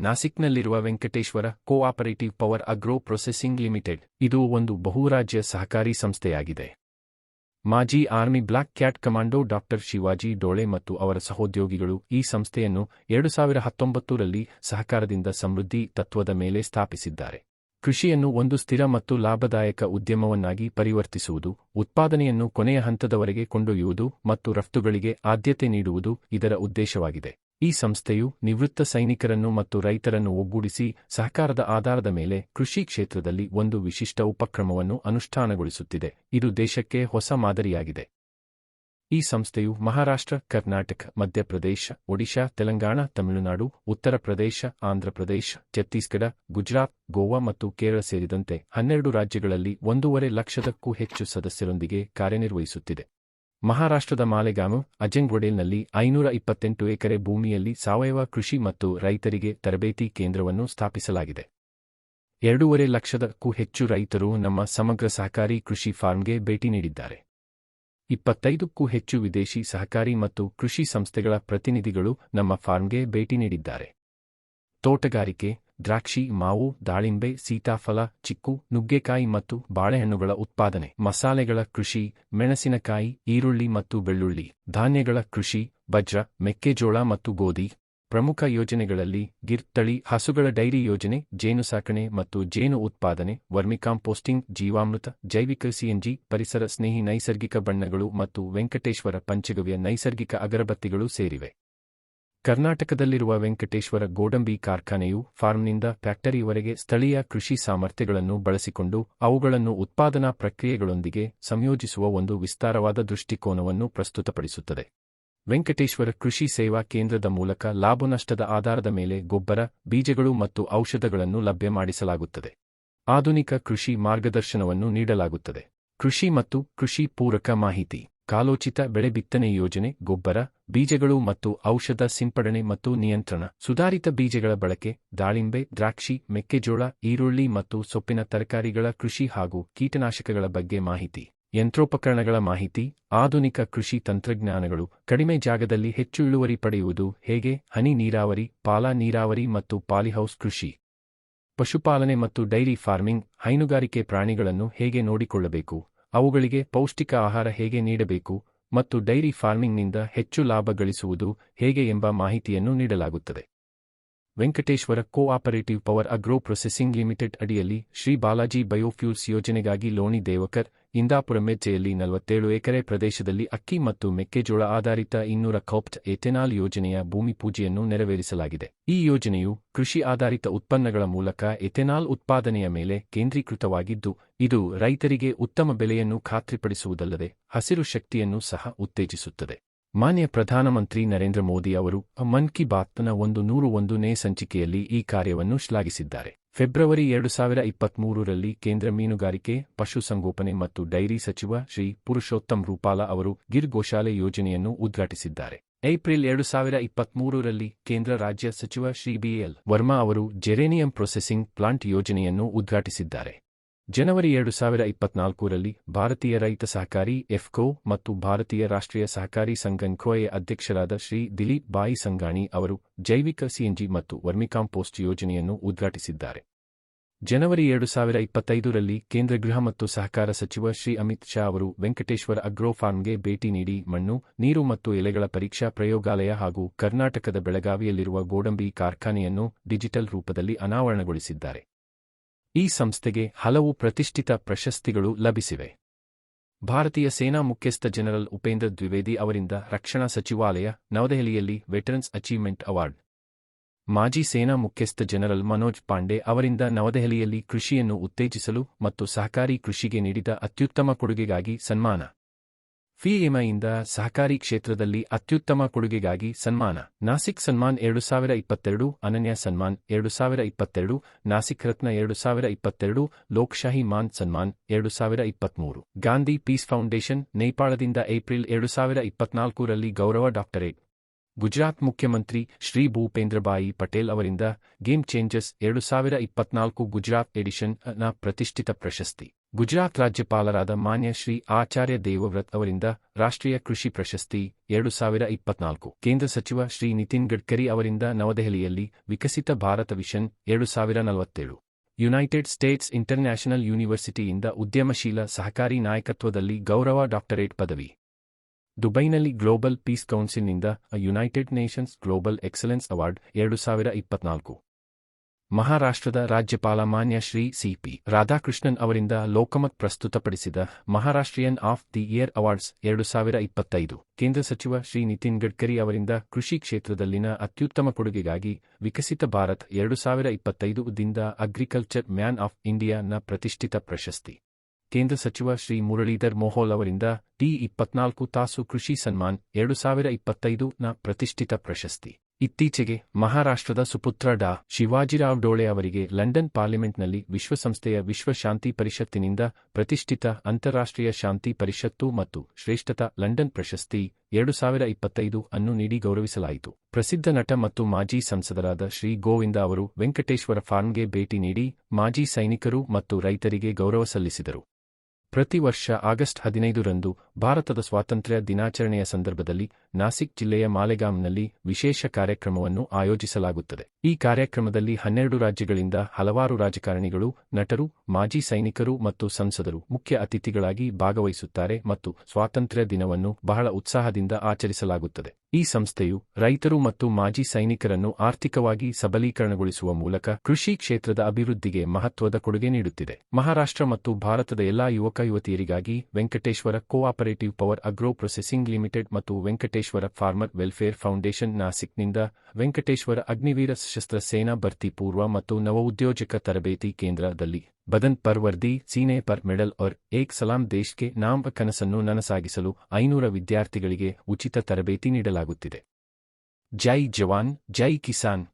ನಾಸಿಕ್ನಲ್ಲಿರುವ Venkateshwara cooperative power agro processing limited. ಇದು ಒಂದು ಬಹುರಾಜ್ಯ ಸಹಕಾರಿ ಸಂಸ್ಥೆಯಾಗಿದೆ. ಮಾಜಿ army black cat commando doctor Shivaji Dole ಮತ್ತು ಅವರ ಸಹೋದ್ಯೋಗಿಗಳು ಈ ಸಂಸ್ಥೆಯನ್ನು ಎರಡು ಸಾವಿರ ಹತ್ತೊಂಬತ್ತರಲ್ಲಿ ಸಹಕಾರದಿಂದ ಸಮೃದ್ಧಿ ತತ್ವದ ಮೇಲೆ ಸ್ಥಾಪಿಸಿದ್ದಾರೆ. ಕೃಷಿಯನ್ನು ಒಂದು ಸ್ಥಿರ ಮತ್ತು ಲಾಭದಾಯಕ ಉದ್ಯಮವನ್ನಾಗಿ ಪರಿವರ್ತಿಸುವುದು, ಉತ್ಪಾದನೆಯನ್ನು ಕೊನೆಯ ಹಂತದವರೆಗೆ ಕೊಂಡೊಯ್ಯುವುದು ಮತ್ತು ರಫ್ತುಗಳಿಗೆ ಆದ್ಯತೆ ನೀಡುವುದು ಇದರ ಉದ್ದೇಶವಾಗಿದೆ. ಈ ಸಂಸ್ಥೆಯು ನಿವೃತ್ತ ಸೈನಿಕರನ್ನು ಮತ್ತು ರೈತರನ್ನು ಒಗ್ಗೂಡಿಸಿ ಸಹಕಾರದ ಆಧಾರದ ಮೇಲೆ ಕೃಷಿ ಕ್ಷೇತ್ರದಲ್ಲಿ ಒಂದು ವಿಶಿಷ್ಟ ಉಪಕ್ರಮವನ್ನು ಅನುಷ್ಠಾನಗೊಳಿಸುತ್ತಿದೆ. ಇದು ದೇಶಕ್ಕೆ ಹೊಸ ಮಾದರಿಯಾಗಿದೆ. ಈ ಸಂಸ್ಥೆಯು ಮಹಾರಾಷ್ಟ್ರ, ಕರ್ನಾಟಕ, ಮಧ್ಯಪ್ರದೇಶ, ಒಡಿಶಾ, ತೆಲಂಗಾಣ, ತಮಿಳುನಾಡು, ಉತ್ತರ ಪ್ರದೇಶ ಆಂಧ್ರಪ್ರದೇಶ ಛತ್ತೀಸ್ಗಢ, ಗುಜರಾತ್, ಗೋವಾ ಮತ್ತು ಕೇರಳ ಸೇರಿದಂತೆ ಹನ್ನೆರಡು ರಾಜ್ಯಗಳಲ್ಲಿ ಒಂದೂವರೆ ಲಕ್ಷದಕ್ಕೂ ಹೆಚ್ಚು ಸದಸ್ಯರೊಂದಿಗೆ ಕಾರ್ಯನಿರ್ವಹಿಸುತ್ತಿದೆ. ಮಹಾರಾಷ್ಟ್ರದ ಮಾಲೆಗಾಮು ಅಜಂಗ್ವಡೇಲ್ನಲ್ಲಿ ಐನೂರ ಇಪ್ಪತ್ತೆಂಟು ಎಕರೆ ಭೂಮಿಯಲ್ಲಿ ಸಾವಯವ ಕೃಷಿ ಮತ್ತು ರೈತರಿಗೆ ತರಬೇತಿ ಕೇಂದ್ರವನ್ನು ಸ್ಥಾಪಿಸಲಾಗಿದೆ. ಎರಡೂವರೆ ಲಕ್ಷದಕ್ಕೂ ಹೆಚ್ಚು ರೈತರು ನಮ್ಮ ಸಮಗ್ರ ಸಹಕಾರಿ ಕೃಷಿ ಫಾರ್ಮ್ಗೆ ಭೇಟಿ ನೀಡಿದ್ದಾರೆ. ಇಪ್ಪತ್ತೈದಕ್ಕೂ ಹೆಚ್ಚು ವಿದೇಶಿ ಸಹಕಾರಿ ಮತ್ತು ಕೃಷಿ ಸಂಸ್ಥೆಗಳ ಪ್ರತಿನಿಧಿಗಳು ನಮ್ಮ ಫಾರ್ಮ್ಗೆ ಭೇಟಿ ನೀಡಿದ್ದಾರೆ. ತೋಟಗಾರಿಕೆ ದ್ರಾಕ್ಷಿ, ಮಾವು, ದಾಳಿಂಬೆ, ಸೀತಾಫಲ, ಚಿಕ್ಕು, ನುಗ್ಗೆಕಾಯಿ ಮತ್ತು ಬಾಳೆಹಣ್ಣುಗಳ ಉತ್ಪಾದನೆ, ಮಸಾಲೆಗಳ ಕೃಷಿ, ಮೆಣಸಿನಕಾಯಿ, ಈರುಳ್ಳಿ ಮತ್ತು ಬೆಳ್ಳುಳ್ಳಿ, ಧಾನ್ಯಗಳ ಕೃಷಿ, ವಜ್ರ, ಮೆಕ್ಕೆಜೋಳ ಮತ್ತು ಗೋಧಿ. ಪ್ರಮುಖ ಯೋಜನೆಗಳಲ್ಲಿ ಗಿರ್ ತಳಿ ಹಸುಗಳ ಡೈರಿ ಯೋಜನೆ, ಜೇನು ಸಾಕಣೆ ಮತ್ತು ಜೇನು ಉತ್ಪಾದನೆ, ವರ್ಮಿಕಾಂಪೋಸ್ಟಿಂಗ್, ಜೀವಾಮೃತ, ಜೈವಿಕ ಸಿಎನ್ಜಿ ಪರಿಸರ ಸ್ನೇಹಿ ನೈಸರ್ಗಿಕ ಬಣ್ಣಗಳು ಮತ್ತು ವೆಂಕಟೇಶ್ವರ ಪಂಚಗವ್ಯ ನೈಸರ್ಗಿಕ ಅಗರಬತ್ತಿಗಳು ಸೇರಿವೆ. ಕರ್ನಾಟಕದಲ್ಲಿರುವ ವೆಂಕಟೇಶ್ವರ ಗೋಡಂಬಿ ಕಾರ್ಖಾನೆಯು ಫಾರ್ಮ್ನಿಂದ ಫ್ಯಾಕ್ಟರಿವರೆಗೆ ಸ್ಥಳೀಯ ಕೃಷಿ ಸಾಮರ್ಥ್ಯಗಳನ್ನು ಬಳಸಿಕೊಂಡು ಅವುಗಳನ್ನು ಉತ್ಪಾದನಾ ಪ್ರಕ್ರಿಯೆಗಳೊಂದಿಗೆ ಸಂಯೋಜಿಸುವ ಒಂದು ವಿಸ್ತಾರವಾದ ದೃಷ್ಟಿಕೋನವನ್ನು ಪ್ರಸ್ತುತಪಡಿಸುತ್ತದೆ. ವೆಂಕಟೇಶ್ವರ ಕೃಷಿ ಸೇವಾ ಕೇಂದ್ರದ ಮೂಲಕ ಲಾಭನಷ್ಟದ ಆಧಾರದ ಮೇಲೆ ಗೊಬ್ಬರ, ಬೀಜಗಳು ಮತ್ತು ಔಷಧಗಳನ್ನು ಲಭ್ಯ ಮಾಡಿಸಲಾಗುತ್ತದೆ. ಆಧುನಿಕ ಕೃಷಿ ಮಾರ್ಗದರ್ಶನವನ್ನು ನೀಡಲಾಗುತ್ತದೆ. ಕೃಷಿ ಮತ್ತು ಕೃಷಿ ಪೂರಕ ಮಾಹಿತಿ, ಕಾಲೋಚಿತ ಬೆಳೆ ಬಿತ್ತನೆ ಯೋಜನೆ, ಗೊಬ್ಬರ ಬೀಜಗಳು ಮತ್ತು ಔಷಧ ಸಿಂಪಡಣೆ ಮತ್ತು ನಿಯಂತ್ರಣ. ಸುಧಾರಿತ ಬೀಜಗಳ ಬಳಕೆ, ದಾಳಿಂಬೆ, ದ್ರಾಕ್ಷಿ, ಮೆಕ್ಕೆಜೋಳ, ಈರುಳ್ಳಿ ಮತ್ತು ಸೊಪ್ಪಿನ ತರಕಾರಿಗಳ ಕೃಷಿ ಹಾಗೂ ಕೀಟನಾಶಕಗಳ ಬಗ್ಗೆ ಮಾಹಿತಿ. ಯಂತ್ರೋಪಕರಣಗಳ ಮಾಹಿತಿ, ಆಧುನಿಕ ಕೃಷಿ ತಂತ್ರಜ್ಞಾನಗಳು, ಕಡಿಮೆ ಜಾಗದಲ್ಲಿ ಹೆಚ್ಚು ಇಳುವರಿ ಪಡೆಯುವುದು, ಹೇಗೆ, ಹನಿ ನೀರಾವರಿ, ಪಾಲಾ ನೀರಾವರಿ ಮತ್ತು ಪಾಲಿಹೌಸ್ ಕೃಷಿ. ಪಶುಪಾಲನೆ ಮತ್ತು ಡೈರಿ ಫಾರ್ಮಿಂಗ್, ಹೈನುಗಾರಿಕೆ ಪ್ರಾಣಿಗಳನ್ನು ಹೇಗೆ ನೋಡಿಕೊಳ್ಳಬೇಕು, ಅವುಗಳಿಗೆ ಪೌಷ್ಟಿಕ ಆಹಾರ ಹೇಗೆ ನೀಡಬೇಕು ಮತ್ತು ಡೈರಿ ಫಾರ್ಮಿಂಗ್ನಿಂದ ಹೆಚ್ಚು ಲಾಭ ಗಳಿಸುವುದು ಹೇಗೆ ಎಂಬ ಮಾಹಿತಿಯನ್ನು ನೀಡಲಾಗುತ್ತದೆ. Venkateshwara cooperative power agro processing limited ಅಡಿಯಲ್ಲಿ ಶ್ರೀ ಬಾಲಾಜಿ ಬಯೋಫ್ಯೂಲ್ಸ್ ಯೋಜನೆಗಾಗಿ ಲೋಣಿ ದೇವಕರ್, ಇಂದಾಪುರ ಮೆಜ್ಜೆಯಲ್ಲಿ ನಲವತ್ತೇಳು ಎಕರೆ ಪ್ರದೇಶದಲ್ಲಿ ಅಕ್ಕಿ ಮತ್ತು ಮೆಕ್ಕೆಜೋಳ ಆಧಾರಿತ ಇನ್ನೂರ ಕೌಪ್ಟ್ ಎಥೆನಾಲ್ ಯೋಜನೆಯ ಭೂಮಿ ಪೂಜೆಯನ್ನು ನೆರವೇರಿಸಲಾಗಿದೆ. ಈ ಯೋಜನೆಯು ಕೃಷಿ ಆಧಾರಿತ ಉತ್ಪನ್ನಗಳ ಮೂಲಕ ಎಥೆನಾಲ್ ಉತ್ಪಾದನೆಯ ಮೇಲೆ ಕೇಂದ್ರೀಕೃತವಾಗಿದ್ದು, ಇದು ರೈತರಿಗೆ ಉತ್ತಮ ಬೆಲೆಯನ್ನು ಖಾತ್ರಿಪಡಿಸುವುದಲ್ಲದೆ ಹಸಿರು ಶಕ್ತಿಯನ್ನು ಸಹ ಉತ್ತೇಜಿಸುತ್ತದೆ. ಮಾನ್ಯ ಪ್ರಧಾನಮಂತ್ರಿ ನರೇಂದ್ರ ಮೋದಿ ಅವರು ಮನ್ ಕಿ ಬಾತ್ನ ಒಂದು ನೂರು ಒಂದನೇ ಸಂಚಿಕೆಯಲ್ಲಿ ಈ ಕಾರ್ಯವನ್ನು ಶ್ಲಾಘಿಸಿದ್ದಾರೆ. ಫೆಬ್ರವರಿ ಎರಡು ಸಾವಿರ ಇಪ್ಪತ್ಮೂರರಲ್ಲಿ ಕೇಂದ್ರ ಮೀನುಗಾರಿಕೆ ಪಶುಸಂಗೋಪನೆ ಮತ್ತು ಡೈರಿ ಸಚಿವ ಶ್ರೀ ಪುರುಷೋತ್ತಮ್ ರೂಪಾಲ ಅವರು ಗಿರ್ ಗೋಶಾಲೆ ಯೋಜನೆಯನ್ನು ಉದ್ಘಾಟಿಸಿದ್ದಾರೆ. ಏಪ್ರಿಲ್ ಎರಡು ಸಾವಿರ ಇಪ್ಪತ್ಮೂರರಲ್ಲಿ ಕೇಂದ್ರ ರಾಜ್ಯ ಸಚಿವ ಶ್ರೀ ಬಿಎಲ್ ವರ್ಮಾ ಅವರು ಜೆರೇನಿಯಂ ಪ್ರೊಸೆಸಿಂಗ್ ಪ್ಲಾಂಟ್ ಯೋಜನೆಯನ್ನು ಉದ್ಘಾಟಿಸಿದ್ದಾರೆ. ಜನವರಿ ಎರಡು ಸಾವಿರ ಇಪ್ಪತ್ನಾಲ್ಕರಲ್ಲಿ ಭಾರತೀಯ ರೈತ ಸಹಕಾರಿ ಎಫ್ಕೋ ಮತ್ತು ಭಾರತೀಯ ರಾಷ್ಟ್ರೀಯ ಸಹಕಾರಿ ಸಂಘಂಕೋಯ ಅಧ್ಯಕ್ಷರಾದ ಶ್ರೀ ದಿಲೀಪ್ ಬಾಯಿ ಸಂಗಾಣಿ ಅವರು ಜೈವಿಕ ಸಿಎನ್ಜಿ ಮತ್ತು ವರ್ಮಿಕಾಂಪೋಸ್ಟ್ ಯೋಜನೆಯನ್ನು ಉದ್ಘಾಟಿಸಿದ್ದಾರೆ. ಜನವರಿ ಎರಡು ಸಾವಿರ ಇಪ್ಪತ್ತೈದರಲ್ಲಿ ಕೇಂದ್ರ ಗೃಹ ಮತ್ತು ಸಹಕಾರ ಸಚಿವ ಶ್ರೀ ಅಮಿತ್ ಶಾ ಅವರು ವೆಂಕಟೇಶ್ವರ ಅಗ್ರೋ ಫಾರ್ಮ್ಗೆ ಭೇಟಿ ನೀಡಿ ಮಣ್ಣು, ನೀರು ಮತ್ತು ಎಲೆಗಳ ಪರೀಕ್ಷಾ ಪ್ರಯೋಗಾಲಯ ಹಾಗೂ ಕರ್ನಾಟಕದ ಬೆಳಗಾವಿಯಲ್ಲಿರುವ ಗೋಡಂಬಿ ಕಾರ್ಖಾನೆಯನ್ನು ಡಿಜಿಟಲ್ ರೂಪದಲ್ಲಿ ಅನಾವರಣಗೊಳಿಸಿದ್ದಾರೆ. ಈ ಸಂಸ್ಥೆಗೆ ಹಲವು ಪ್ರತಿಷ್ಠಿತ ಪ್ರಶಸ್ತಿಗಳು ಲಭಿಸಿವೆ. ಭಾರತೀಯ ಸೇನಾ ಮುಖ್ಯಸ್ಥ ಜನರಲ್ ಉಪೇಂದ್ರ ದ್ವಿವೇದಿ ಅವರಿಂದ ರಕ್ಷಣಾ ಸಚಿವಾಲಯ, ನವದೆಹಲಿಯಲ್ಲಿ ವೆಟರನ್ಸ್ ಅಚೀವ್ಮೆಂಟ್ ಅವಾರ್ಡ್. ಮಾಜಿ ಸೇನಾ ಮುಖ್ಯಸ್ಥ ಜನರಲ್ ಮನೋಜ್ ಪಾಂಡೆ ಅವರಿಂದ ನವದೆಹಲಿಯಲ್ಲಿ ಕೃಷಿಯನ್ನು ಉತ್ತೇಜಿಸಲು ಮತ್ತು ಸಹಕಾರಿ ಕೃಷಿಗೆ ನೀಡಿದ ಅತ್ಯುತ್ತಮ ಕೊಡುಗೆಗಾಗಿ ಸನ್ಮಾನ. ಫಿಎಂಐಯಿಂದ ಸಹಕಾರಿ ಕ್ಷೇತ್ರದಲ್ಲಿ ಅತ್ಯುತ್ತಮ ಕೊಡುಗೆಗಾಗಿ ಸನ್ಮಾನ. ನಾಸಿಕ್ ಸನ್ಮಾನ್ ಎರಡು ಸಾವಿರ ಇಪ್ಪತ್ತೆರಡು, ಅನನ್ಯ ಸನ್ಮಾನ್ ಎರಡು ಸಾವಿರ ಇಪ್ಪತ್ತೆರಡು, ನಾಸಿಕ್ ರತ್ನ ಎರಡು ಸಾವಿರ ಇಪ್ಪತ್ತೆರಡು, ಲೋಕ್ಶಾಹಿ ಮಾನ್ ಸನ್ಮಾನ್ ಎರಡು ಸಾವಿರ ಇಪ್ಪತ್ಮೂರು ಗಾಂಧಿ ಪೀಸ್ ಫೌಂಡೇಶನ್, ನೇಪಾಳದಿಂದ ಏಪ್ರಿಲ್ ಎರಡು ಸಾವಿರ ಇಪ್ಪತ್ನಾಲ್ಕರಲ್ಲಿ ಗೌರವ ಡಾಕ್ಟರೇಟ್. ಗುಜರಾತ್ ಮುಖ್ಯಮಂತ್ರಿ ಶ್ರೀ ಭೂಪೇಂದ್ರಬಾಯಿ ಪಟೇಲ್ ಅವರಿಂದ ಗೇಮ್ ಚೇಂಜಸ್ ಎರಡು ಸಾವಿರ ಇಪ್ಪತ್ನಾಲ್ಕು ಗುಜರಾತ್ ಎಡಿಷನ್ನ ಪ್ರತಿಷ್ಠಿತ ಪ್ರಶಸ್ತಿ. ಗುಜರಾತ್ ರಾಜ್ಯಪಾಲರಾದ ಮಾನ್ಯ ಶ್ರೀ ಆಚಾರ್ಯ ದೇವವ್ರತ್ ಅವರಿಂದ ರಾಷ್ಟ್ರೀಯ ಕೃಷಿ ಪ್ರಶಸ್ತಿ ಎರಡು ಸಾವಿರ ಇಪ್ಪತ್ನಾಲ್ಕು. ಕೇಂದ್ರ ಸಚಿವ ಶ್ರೀ ನಿತಿನ್ ಗಡ್ಕರಿ ಅವರಿಂದ ನವದೆಹಲಿಯಲ್ಲಿ ವಿಕಸಿತ ಭಾರತ ವಿಷನ್ ಎರಡು ಸಾವಿರ ನಲವತ್ತೇಳು. ಯುನೈಟೆಡ್ ಸ್ಟೇಟ್ಸ್ ಇಂಟರ್ನ್ಯಾಷನಲ್ ಯೂನಿವರ್ಸಿಟಿಯಿಂದ ಉದ್ಯಮಶೀಲ ಸಹಕಾರಿ ನಾಯಕತ್ವದಲ್ಲಿ ಗೌರವ ಡಾಕ್ಟರೇಟ್ ಪದವಿ. ದುಬೈನಲ್ಲಿ global peace ಕೌನ್ಸಿಲ್ನಿಂದ United Nations global excellence award ಎರಡು ಸಾವಿರ ಇಪ್ಪತ್ನಾಲ್ಕು. ಮಹಾರಾಷ್ಟ್ರದ ರಾಜ್ಯಪಾಲ ಮಾನ್ಯ ಶ್ರೀ ಸಿಪಿ ರಾಧಾಕೃಷ್ಣನ್ ಅವರಿಂದ Lokmat ಪ್ರಸ್ತುತಪಡಿಸಿದ Maharashtrian of the year awards ಎರಡು ಸಾವಿರ ಇಪ್ಪತ್ತೈದು. ಕೇಂದ್ರ ಸಚಿವ ಶ್ರೀ ನಿತಿನ್ ಗಡ್ಕರಿ ಅವರಿಂದ ಕೃಷಿ ಕ್ಷೇತ್ರದಲ್ಲಿನ ಅತ್ಯುತ್ತಮ ಕೊಡುಗೆಗಾಗಿ ವಿಕಸಿತ ಭಾರತ್ ಎರಡು ಸಾವಿರ ಇಪ್ಪತ್ತೈದು ದಿಂದ ಅಗ್ರಿಕಲ್ಚರ್ ಮ್ಯಾನ್ ಆಫ್ ಇಂಡಿಯಾನ ಪ್ರತಿಷ್ಠಿತ ಪ್ರಶಸ್ತಿ. ಕೇಂದ್ರ ಸಚಿವ ಶ್ರೀ ಮುರಳೀಧರ್ ಮೋಹೋಲ್ ಅವರಿಂದ ಟಿ ಇಪ್ಪತ್ನಾಲ್ಕು ತಾಸು ಕೃಷಿ ಸನ್ಮಾನ್ ಎರಡು ಸಾವಿರ ಇಪ್ಪತ್ತೈದು ನ ಪ್ರತಿಷ್ಠಿತ ಪ್ರಶಸ್ತಿ. ಇತ್ತೀಚೆಗೆ ಮಹಾರಾಷ್ಟ್ರದ ಸುಪುತ್ರ ಡಾ. ಶಿವಾಜಿರಾವ್ ಡೋಳೆ ಅವರಿಗೆ ಲಂಡನ್ ಪಾರ್ಲಿಮೆಂಟ್ನಲ್ಲಿ ವಿಶ್ವಸಂಸ್ಥೆಯ ವಿಶ್ವ ಶಾಂತಿ ಪರಿಷತ್ತಿನಿಂದ ಪ್ರತಿಷ್ಠಿತ ಅಂತಾರಾಷ್ಟ್ರೀಯ ಶಾಂತಿ ಪರಿಷತ್ತು ಮತ್ತು ಶ್ರೇಷ್ಠತಾ ಲಂಡನ್ ಪ್ರಶಸ್ತಿ ಎರಡು ಸಾವಿರ ಇಪ್ಪತ್ತೈದು ಅನ್ನು ನೀಡಿ ಗೌರವಿಸಲಾಯಿತು. ಪ್ರಸಿದ್ಧ ನಟ ಮತ್ತು ಮಾಜಿ ಸಂಸದರಾದ ಶ್ರೀ ಗೋವಿಂದ ಅವರು ವೆಂಕಟೇಶ್ವರ ಫಾರ್ಮ್ಗೆ ಭೇಟಿ ನೀಡಿ ಮಾಜಿ ಸೈನಿಕರು ಮತ್ತು ರೈತರಿಗೆ ಗೌರವ ಸಲ್ಲಿಸಿದರು. ಪ್ರತಿ ವರ್ಷ ಆಗಸ್ಟ್ ಹದಿನೈದರಂದು ಭಾರತದ ಸ್ವಾತಂತ್ರ್ಯ ದಿನಾಚರಣೆಯ ಸಂದರ್ಭದಲ್ಲಿ ನಾಸಿಕ್ ಜಿಲ್ಲೆಯ ಮಾಲೆಗಾಂನಲ್ಲಿ ವಿಶೇಷ ಕಾರ್ಯಕ್ರಮವನ್ನು ಆಯೋಜಿಸಲಾಗುತ್ತದೆ. ಈ ಕಾರ್ಯಕ್ರಮದಲ್ಲಿ ಹನ್ನೆರಡು ರಾಜ್ಯಗಳಿಂದ ಹಲವಾರು ರಾಜಕಾರಣಿಗಳು, ನಟರು, ಮಾಜಿ ಸೈನಿಕರು ಮತ್ತು ಸಂಸದರು ಮುಖ್ಯ ಅತಿಥಿಗಳಾಗಿ ಭಾಗವಹಿಸುತ್ತಾರೆ ಮತ್ತು ಸ್ವಾತಂತ್ರ್ಯ ದಿನವನ್ನು ಬಹಳ ಉತ್ಸಾಹದಿಂದ ಆಚರಿಸಲಾಗುತ್ತದೆ. ಈ ಸಂಸ್ಥೆಯು ರೈತರು ಮತ್ತು ಮಾಜಿ ಸೈನಿಕರನ್ನು ಆರ್ಥಿಕವಾಗಿ ಸಬಲೀಕರಣಗೊಳಿಸುವ ಮೂಲಕ ಕೃಷಿ ಕ್ಷೇತ್ರದ ಅಭಿವೃದ್ಧಿಗೆ ಮಹತ್ವದ ಕೊಡುಗೆ ನೀಡುತ್ತಿದೆ. ಮಹಾರಾಷ್ಟ್ರ ಮತ್ತು ಭಾರತದ ಎಲ್ಲಾ ಯುವಕ ಯುವತಿಯರಿಗಾಗಿ Venkateshwara cooperative power agro processing limited ಮತ್ತು ವೆಂಕಟೇಶ್ವರ ಫಾರ್ಮರ್ ವೆಲ್ಫೇರ್ ಫೌಂಡೇಶನ್ ನಾಸಿಕ್ನಿಂದ ವೆಂಕಟೇಶ್ವರ ಅಗ್ನಿವೀರ ಸಶಸ್ತ್ರ ಸೇನಾ ಭರ್ತಿ ಪೂರ್ವ ಮತ್ತು ನವ ಉದ್ಯೋಜಕ ತರಬೇತಿ ಕೇಂದ್ರದಲ್ಲಿ ಬದನ್ ಪರ್ವರ್ದಿ ಸೀನೆ ಪರ್ ಮೆಡಲ್ ಅವರ್ ಏಕ್ ಸಲಾಂ ದೇಶ್ಗೆ ನಾಮ್ ಕನಸನ್ನು ನನಸಾಗಿಸಲು ಐನೂರ ವಿದ್ಯಾರ್ಥಿಗಳಿಗೆ ಉಚಿತ ತರಬೇತಿ ನೀಡಲಾಗುತ್ತಿದೆ. ಜೈ ಜವಾನ್, ಜೈ ಕಿಸಾನ್.